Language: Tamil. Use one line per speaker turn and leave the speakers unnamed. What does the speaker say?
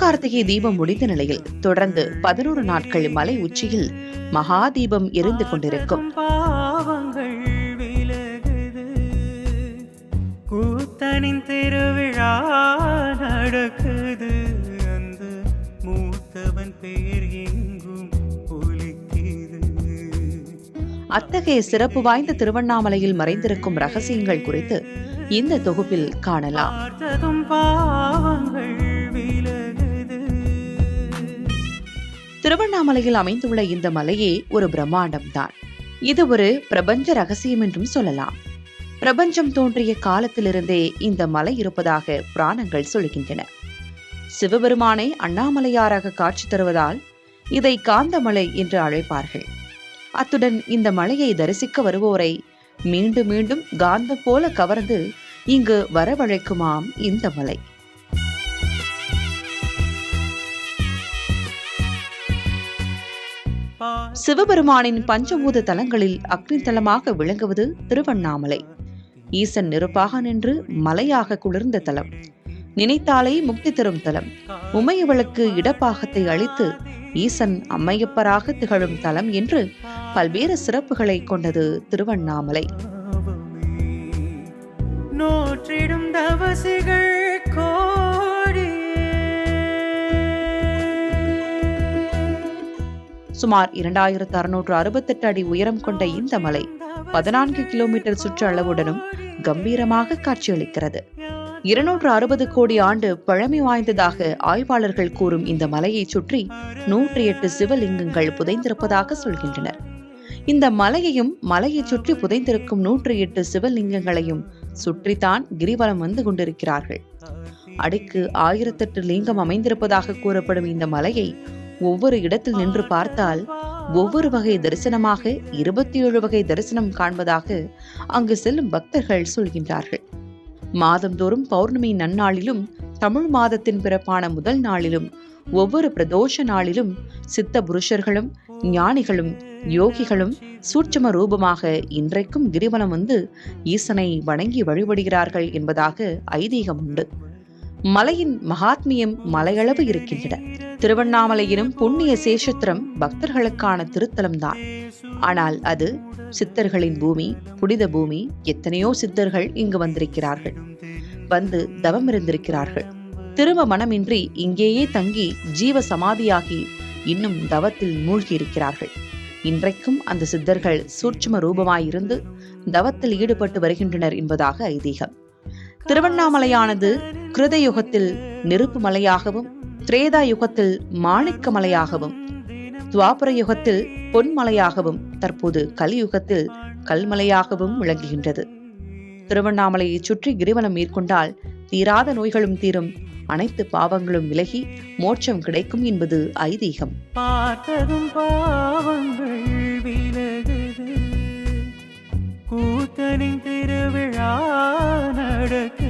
சிவகார்த்திகை தீபம் முடிந்த நிலையில் தொடர்ந்து பதினோரு நாட்கள் மலை உச்சியில் மகா தீபம் எரிந்து கொண்டிருக்கும்.
கூத்தனின் திருவிழா நடக்குது. அந்த மூத்தவன் பேர் எங்கும்
அத்தகைய சிறப்பு வாய்ந்த திருவண்ணாமலையில் மறைந்திருக்கும் ரகசியங்கள் குறித்து இந்த தொகுப்பில் காணலாம். திருவண்ணாமலையில் அமைந்துள்ள இந்த மலையே ஒரு பிரம்மாண்டம்தான். இது ஒரு பிரபஞ்ச ரகசியம் என்றும் சொல்லலாம். பிரபஞ்சம் தோன்றிய காலத்திலிருந்தே இந்த மலை இருப்பதாக புராணங்கள் சொல்கின்றன. சிவபெருமானை அண்ணாமலையாராக காட்சி தருவதால் இதை காந்தமலை என்று அழைப்பார்கள். அத்துடன் இந்த மலையை தரிசிக்க வருவோரை மீண்டும் மீண்டும் காந்தம் போல கவர்ந்து இங்கு வரவழைக்குமாம் இந்த மலை. சிவபெருமானின் பஞ்சபூத தலங்களில் அக்னி தலமாக விளங்குவது திருவண்ணாமலை. ஈசன் நெருப்பாக நின்று மலையாக குளிர்ந்த தலம். நினைத்தாலே முக்தி தரும் தலம். உமையவளுக்கு இடப்பாகத்தை அளித்து ஈசன் அம்மையப்பராக திகழும் தலம் என்று பல்வேறு சிறப்புகளை கொண்டது திருவண்ணாமலை.
நோற்றிடும்
சுமார் இரண்டாயிரத்து அறுநூற்று அறுபத்தெட்டு அடி உயரம் கொண்ட இந்த மலை பதினான்கு கிலோமீட்டர் சுற்றளவுடனும் கம்பீரமாக காட்சியளிக்கிறது. இருநூற்று அறுபது கோடி ஆண்டு பழமை வாய்ந்ததாக ஆய்வாளர்கள் கூறும் இந்த மலையைச் சுற்றி நூற்றி எட்டு சிவலிங்கங்கள் புதைந்திருப்பதாக சொல்கின்றனர். இந்த மலையையும் மலையைச் சுற்றி புதைந்திருக்கும் நூற்றி எட்டு சிவலிங்கங்களையும் சுற்றித்தான் கிரிவலம் வந்து கொண்டிருக்கிறார்கள். அடிக்கு ஆயிரத்தெட்டு லிங்கம் அமைந்திருப்பதாக கூறப்படும் இந்த மலையை ஒவ்வொரு இடத்தில் நின்று பார்த்தால் ஒவ்வொரு வகை தரிசனமாக இருபத்தி ஏழு வகை தரிசனம் காண்பதாக அங்கு செல்லும் பக்தர்கள் சொல்கின்றார்கள். மாதந்தோறும் பௌர்ணமி நன்னாளிலும் தமிழ் மாதத்தின் பிறப்பான முதல் நாளிலும் ஒவ்வொரு பிரதோஷ நாளிலும் சித்த புருஷர்களும் ஞானிகளும் யோகிகளும் சூட்சம ரூபமாக இன்றைக்கும் கிரிவலம் வந்து ஈசனை வணங்கி வழிபடுகிறார்கள் என்பதாக ஐதீகம் உண்டு. மலையின் மகாத்மியம் மலையளவு இருக்கின்றன. திருவண்ணாமலையினும் புண்ணிய சேஷத்திரம் பக்தர்களுக்கான திருத்தலம்தான். ஆனால் அது சித்தர்களின் பூமி புனித பூமி எத்தனையோ சித்தர்கள் இங்கு வந்திருக்கிறார்கள். வந்து தவம் இருந்திருக்கிறார்கள். திரும்ப மனமின்றி இங்கேயே தங்கி ஜீவ சமாதியாகி இன்னும் தவத்தில் மூழ்கி இருக்கிறார்கள் இன்றைக்கும் அந்த சித்தர்கள் சூட்சும ரூபமாயிருந்து தவத்தில் ஈடுபட்டு வருகின்றனர் என்பதாக ஐதீகம். திருவண்ணாமலையானது கிருத யுகத்தில் நெருப்பு மலையாகவும் திரேதா யுகத்தில் மாணிக்க மலையாகவும் துவாபர யுகத்தில் பொன்மலையாகவும் தற்போது கலியுகத்தில் கல்மலையாகவும் விளங்குகின்றது. திருவண்ணாமலையைச் சுற்றி கிரிவலம் மேற்கொண்டால் தீராத நோய்களும் தீரும் அனைத்து பாவங்களும் விலகி மோட்சம் கிடைக்கும் என்பது ஐதீகம்.
பார்த்ததும் பாவங்கள் விலகுது. கூத்தனின் திருவிழா நடக்குது